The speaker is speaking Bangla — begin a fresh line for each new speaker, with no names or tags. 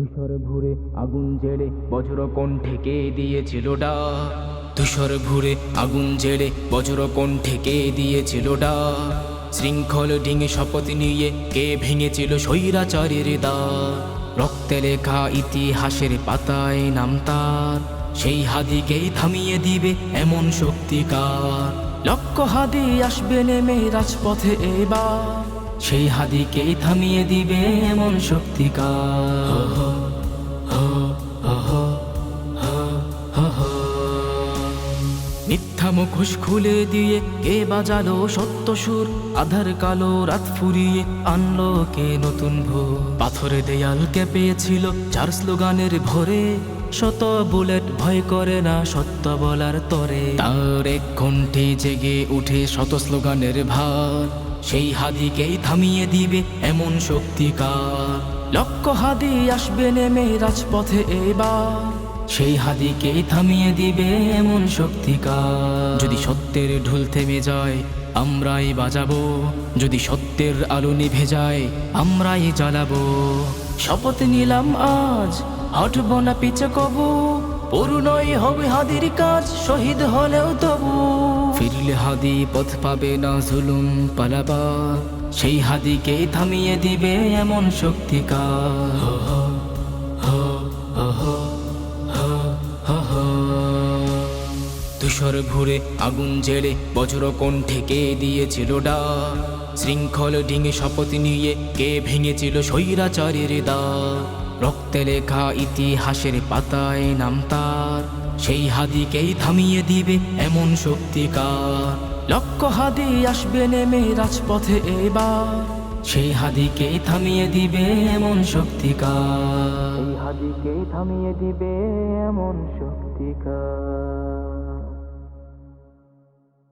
তুষর ভুরে আগুন জেড়ে বজ্র কণ্ঠে কে দিয়েছিল ডা তুষর ভুরে আগুন জেড়ে বজ্র কণ্ঠে কে দিয়েছিল ডা শৃঙ্খল ডিঙে শপথ নিয়ে কে ভেঙেছিল স্বৈরাচারের দা রক্তে লেখা ইতিহাসের পাতায় নাম তার। সেই হাদিকেই থামিয়ে দিবে এমন শক্তিকার লক্ষ হাদি আসবে নেমে রাজপথে এবার। সেই হাদিকেই থামিয়ে দিবে এমন শক্তিকার মিথ্যা মুখোশ খুলে দিয়ে কে বাজালো সত্য সুর? আধার কালো রাত ফুরিয়ে আনলো কে নতুন ভোর? পাথরে দেয়াল পেয়েছিল চার স্লোগানের ভরে। শত বুলেট ভয় করে না সত্য বলার তরে। তার এক ঘন্টে জেগে উঠে শত স্লোগানের ভার। সেই হাদিকেই থামিয়ে দিবে এমন শক্তিকার লক্ষ হাদি আসবে নেমে রাজপথে এবার। সেই হাদিকেই থামিয়ে দিবে এমন শক্তিকার যদি সত্যের ঢোল থেমে যায় আমরাই বাজাবো। যদি সত্যের আলো নিভে যায় আমরাই জ্বালাবো। শপথ নিলাম আজ হটব না পিছে কবু। পূর্ণই হবে হাদির কাজ শহীদ হলেও তবু। ফিরলে হাদি পথ পাবে না জুলুম পালাবা। সেই হাদিকে থামিয়ে দিবে এমন শক্তিকার তুষর ভুরে আগুন জেলে বজ্র কণ্ঠে কে দিয়েছিল ডা শৃঙ্খল ডিঙে শপথ নিয়ে কে ভেঙেছিল স্বৈরাচারের দা রক্তে লেখা ইতিহাসের পাতায় নাম তার। সেই হাদিকেই থামিয়ে দিবে এমন শক্তিকার লক্ষ হাদি আসবে নেমে রাজপথে এবার। সেই হাদিকেই থামিয়ে দিবে এমন শক্তিকার সেই হাদিকেই থামিয়ে দিবে এমন